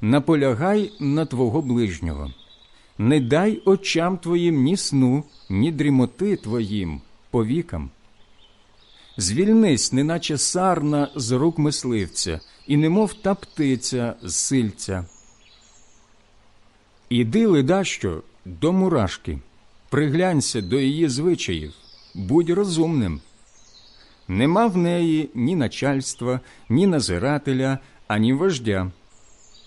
наполягай на твого ближнього. Не дай очам твоїм ні сну, ні дрімоти твоїм повікам. Звільнись, неначе сарна з рук мисливця, і немов та птиця з сильця. Іди, ледащо, до мурашки, приглянься до її звичаїв, будь розумним. Нема в неї ні начальства, ні назирателя, ані вождя.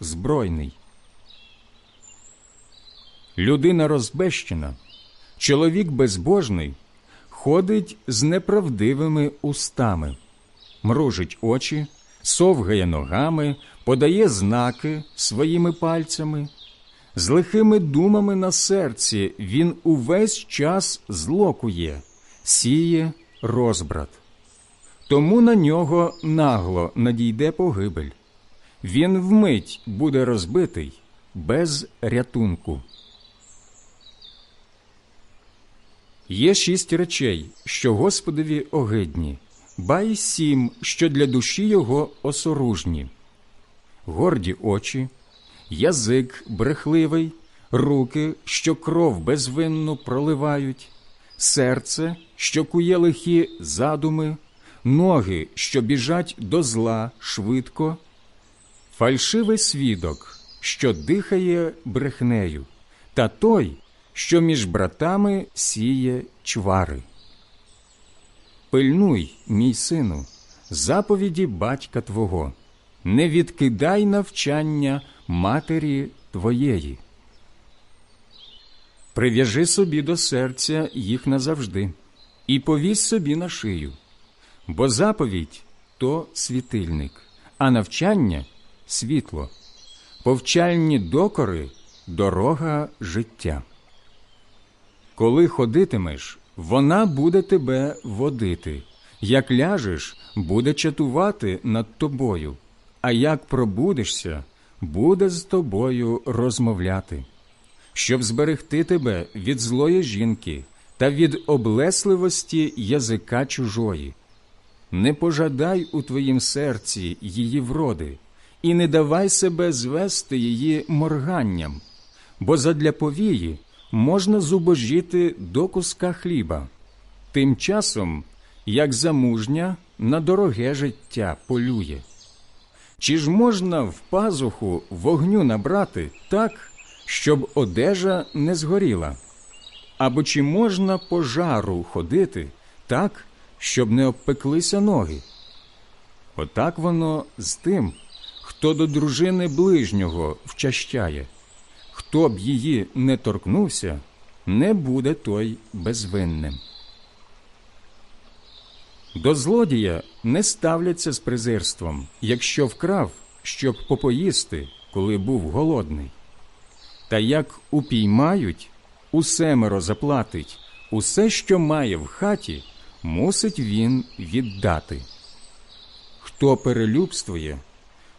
збройний. Людина розбещена, чоловік безбожний ходить з неправдивими устами, мружить очі, совгає ногами, подає знаки своїми пальцями. З лихими думами на серці він увесь час злокує, сіє розбрат. Тому на нього нагло надійде погибель. Він вмить буде розбитий без рятунку. Є шість речей, що Господові огидні, ба й сім, що для душі його осоружні, горді очі, язик брехливий, руки, що кров безвинну проливають, серце, що кує лихі задуми, ноги, що біжать до зла швидко, фальшивий свідок, що дихає брехнею, та той, що між братами сіє чвари. Пильнуй, мій сину, заповіді батька твого, не відкидай навчання матері твоєї. Прив'яжи собі до серця їх назавжди, і повісь собі на шию, бо заповідь то світильник, а навчання світло, повчальні докори дорога життя. Коли ходитимеш, вона буде тебе водити, як ляжеш, буде чатувати над тобою, а як пробудешся, буде з тобою розмовляти, щоб зберегти тебе від злої жінки та від облесливості язика чужої. Не пожадай у твоїм серці її вроди, і не давай себе звести її морганням, бо задля повії можна зубожіти до куска хліба, тим часом, як замужня на дороге життя полює. Чи ж можна в пазуху вогню набрати так, щоб одежа не згоріла? Або чи можна по жару ходити так, щоб не обпеклися ноги? Отак воно з тим, хто до дружини ближнього вчащає хто б її не торкнувся, не буде той безвинним. До злодія не ставляться з презирством, якщо вкрав, щоб попоїсти, коли був голодний. Та як упіймають, усемеро заплатить, усе, що має в хаті, мусить він віддати. Хто перелюбствує,